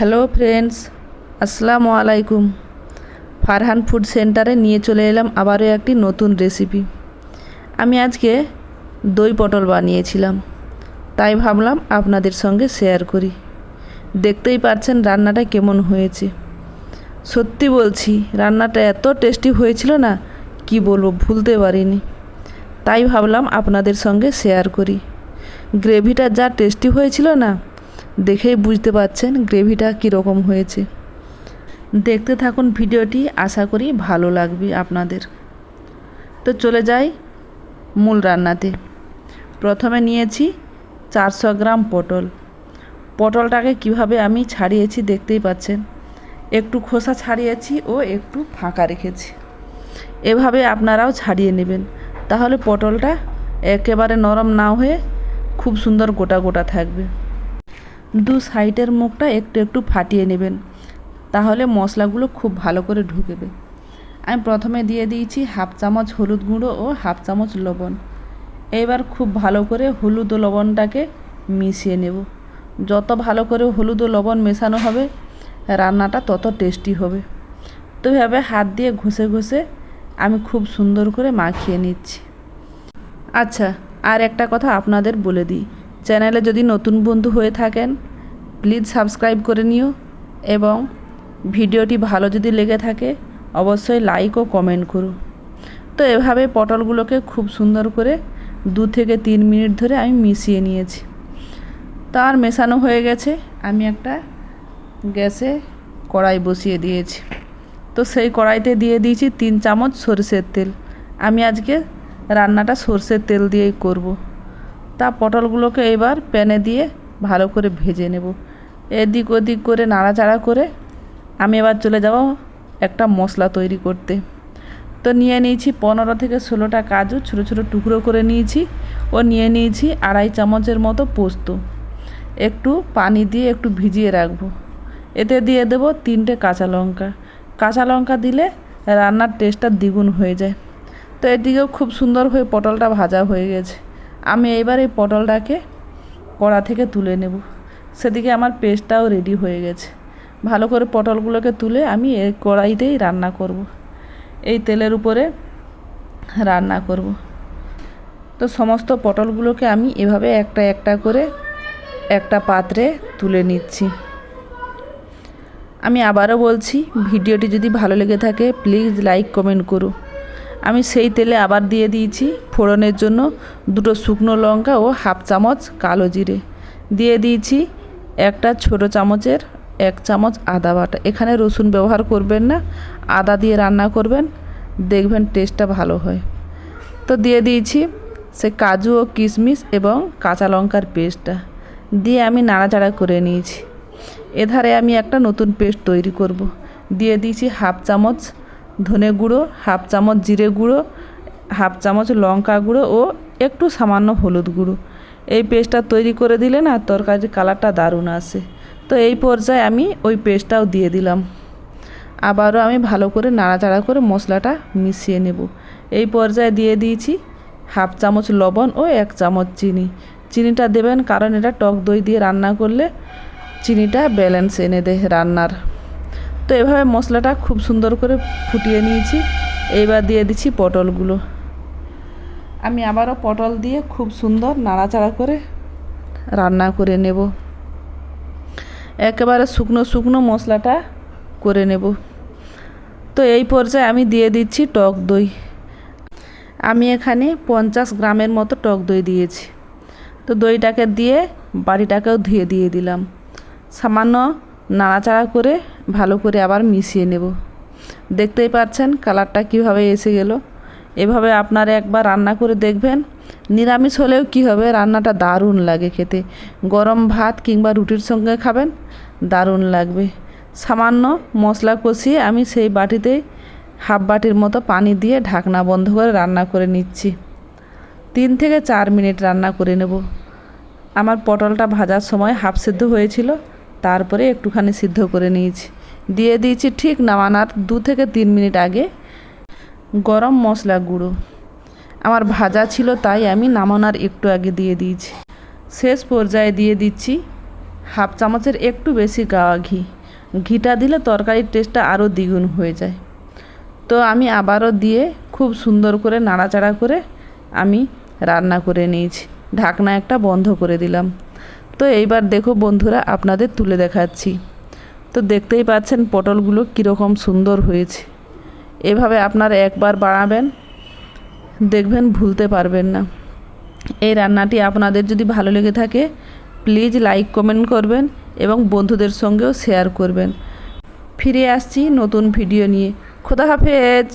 Hello friends, আসসালামু আলাইকুম। Farhan food সেন্টারে নিয়ে চলে এলাম আবারও একটি নতুন রেসিপি। আমি আজকে দই পটল বানিয়েছিলাম, তাই ভাবলাম আপনাদের সঙ্গে শেয়ার করি। দেখতেই পারছেন রান্নাটা কেমন হয়েছে। সত্যি বলছি, রান্নাটা এত টেস্টি হয়েছিল না, কি বলব ভুলতে পারিনি। তাই ভাবলাম আপনাদের সঙ্গে শেয়ার করি। গ্রেভিটা যা টেস্টি হয়েছিল না দেখেই বুঝতে পারছেন গ্রেভিটা কীরকম হয়েছে। দেখতে থাকুন ভিডিওটি, আশা করি ভালো লাগবে আপনাদের। তো চলে যাই মূল রান্নাতে। প্রথমে নিয়েছি চারশো গ্রাম পটল। পটলটাকে কীভাবে আমি ছাড়িয়েছি দেখতেই পাচ্ছেন। একটু খোসা ছাড়িয়েছি ও একটু ফাঁকা রেখেছি। এভাবে আপনারাও ছাড়িয়ে নেবেন। তাহলে পটলটা একেবারে নরম না হয়ে খুব সুন্দর গোটা গোটা থাকবে। দু সাইডের মুখটা একটু একটু ফাটিয়ে নেবেন। তাহলে মশলাগুলো খুব ভালো করে ঢুকবে। আমি প্রথমে দিয়ে দিয়েছি হাফ চামচ হলুদ গুঁড়ো ও হাফ চামচ লবণ। এবার খুব ভালো করে হলুদ ও লবণটাকে মিশিয়ে নেব। যত ভালো করে হলুদ ও লবণ মেশানো হবে, রান্নাটা তত টেস্টি হবে। তো এভাবে হাত দিয়ে ঘষে ঘষে আমি খুব সুন্দর করে মাখিয়ে নিচ্ছি। আচ্ছা আর একটা কথা আপনাদের বলে দিই। চ্যানেলে যদি নতুন বন্ধু হয়ে থাকেন, প্লিজ সাবস্ক্রাইব করে নিও এবং ভিডিওটি ভালো যদি লেগে থাকে, অবশ্যই লাইক ও কমেন্ট করো। তো এভাবে পটলগুলোকে খুব সুন্দর করে দু থেকে তিন মিনিট ধরে আমি মিশিয়ে নিয়েছি। তার মেশানো হয়ে গেছে, আমি একটা গ্যাসে কড়াই বসিয়ে দিয়েছি। তো সেই কড়াইতে দিয়ে দিয়েছি তিন চামচ সরষের তেল। আমি আজকে রান্নাটা সর্ষের তেল দিয়েই করব। তা পটলগুলোকে এবার প্যানে দিয়ে ভালো করে ভেজে নেব। এদিক ওদিক করে নাড়াচাড়া করে আমি এবার চলে যাব একটা মশলা তৈরি করতে। তো নিয়ে নিয়েছি পনেরো থেকে ষোলোটা কাজু, ছোটো ছোটো টুকরো করে নিয়েছি। ও নিয়ে নিয়েছি আড়াই চামচের মতো পোস্ত। একটু পানি দিয়ে একটু ভিজিয়ে রাখব। এতে দিয়ে দেব তিনটে কাঁচা লঙ্কা। কাঁচা লঙ্কা দিলে রান্নার টেস্টটা দ্বিগুণ হয়ে যায়। তো এদিকেও খুব সুন্দর হয়ে পটলটা ভাজা হয়ে গেছে। আমি এইবার এই পটলটাকে কড়া থেকে তুলে নেব সেদিকে আমার পেস্টটাও রেডি হয়ে গেছে ভালো করে পটলগুলোকে তুলে আমি এই কড়াইতেই রান্না করব। এই তেলের উপরে রান্না করব। তো সমস্ত পটলগুলোকে আমি এভাবে একটা একটা করে একটা পাত্রে তুলে নিচ্ছি আমি আবারও বলছি, ভিডিওটি যদি ভালো লেগে থাকে প্লিজ লাইক কমেন্ট করো আমি সেই তেলে আবার দিয়ে দিয়েছি ফোড়নের জন্য দুটো শুকনো লঙ্কা ও হাফ চামচ কালো জিরে। দিয়ে দিয়েছি একটা ছোট চামচের এক চামচ আদা বাটা। এখানে রসুন ব্যবহার করবেন না, আদা দিয়ে রান্না করবেন, দেখবেন টেস্টটা ভালো হয়। তো দিয়ে দিয়েছি সে কাজু ও কিশমিশ এবং কাঁচা লঙ্কার পেস্টটা। দিয়ে আমি নাড়াচাড়া করে নিয়েছি। এধারে আমি একটা নতুন পেস্ট তৈরি করব। দিয়ে দিয়েছি হাফ চামচ ধনে গুঁড়ো, হাফ চামচ জিরে গুঁড়ো, হাফ চামচ লঙ্কা গুঁড়ো ও একটু সামান্য হলুদ গুঁড়ো। এই পেস্টটা তৈরি করে দিলে না তরকারির কালারটা দারুণ আসে। তো এই পর্যায়ে আমি ওই পেস্টটাও দিয়ে দিলাম। আবারও আমি ভালো করে নাড়াচাড়া করে মশলাটা মিশিয়ে নেব। এই পর্যায়ে দিয়ে দিয়েছি হাফ চামচ লবণ ও এক চামচ চিনি। চিনিটা দেবেন কারণ এটা টক দই দিয়ে রান্না করলে চিনিটা ব্যালেন্স এনে দেয় রান্নার। তো এভাবে মশলাটা খুব সুন্দর করে ফুটিয়ে নিয়েছি। এইবার দিয়ে দিচ্ছি পটলগুলো। আমি আবারও পটল দিয়ে খুব সুন্দর নাড়াচাড়া করে রান্না করে নেব। একেবারে শুকনো শুকনো মশলাটা করে নেব। তো এই পর্যায়ে আমি দিয়ে দিচ্ছি টক দই। আমি এখানে পঞ্চাশ গ্রামের মতো টক দই দিয়েছি। তো দইটাকে দিয়ে বাড়িটাকেও ধুয়ে দিয়ে দিলাম। সামান্য নাড়াচাড়া করে ভালো করে আবার মিশিয়ে নেব। দেখতেই পাচ্ছেন কালারটা কীভাবে এসে গেল। এভাবে আপনারা একবার রান্না করে দেখবেন। নিরামিষ হলেও কি হবে, রান্নাটা দারুণ লাগে খেতে। গরম ভাত কিংবা রুটির সঙ্গে খাবেন, দারুণ লাগবে। সামান্য মশলা কষিয়ে আমি সেই বাটিতে হাফ বাটির মতো পানি দিয়ে ঢাকনা বন্ধ করে রান্না করে নিচ্ছি। তিন থেকে চার মিনিট রান্না করে নেব। আমার পটলটা ভাজার সময় হাফ সেদ্ধ হয়েছিল। তারপরে একটুখানি সিদ্ধ করে নিয়েছি। দিয়ে দিয়েছি ঠিক নামানোর দু থেকে তিন মিনিট আগে গরম মশলা গুঁড়ো। আমার ভাজা ছিল তাই আমি নামানোর একটু আগে দিয়ে দিয়েছি। শেষ পর্যায়ে দিয়ে দিচ্ছি হাফ চামচের একটু বেশি গাওয়া ঘি। ঘিটা দিলে তরকারির টেস্টটা আরও দ্বিগুণ হয়ে যায়। তো আমি আবারও দিয়ে খুব সুন্দর করে নাড়াচাড়া করে আমি রান্না করে নিয়েছি। ঢাকনা একটা বন্ধ করে দিলাম। তো এইবার দেখো বন্ধুরা আপনাদের তুলে দেখাচ্ছি। তো দেখতেই পাচ্ছেন পটলগুলো কীরকম সুন্দর হয়েছে। এভাবে আপনারা একবার বানাবেন, দেখবেন ভুলতে পারবেন না। এই রান্নাটি আপনাদের যদি ভালো লেগে থাকে, প্লিজ লাইক, কমেন্ট করবেন এবং বন্ধুদের সঙ্গেও শেয়ার করবেন। ফিরে আসছি নতুন ভিডিও নিয়ে। খোদা হাফেজ!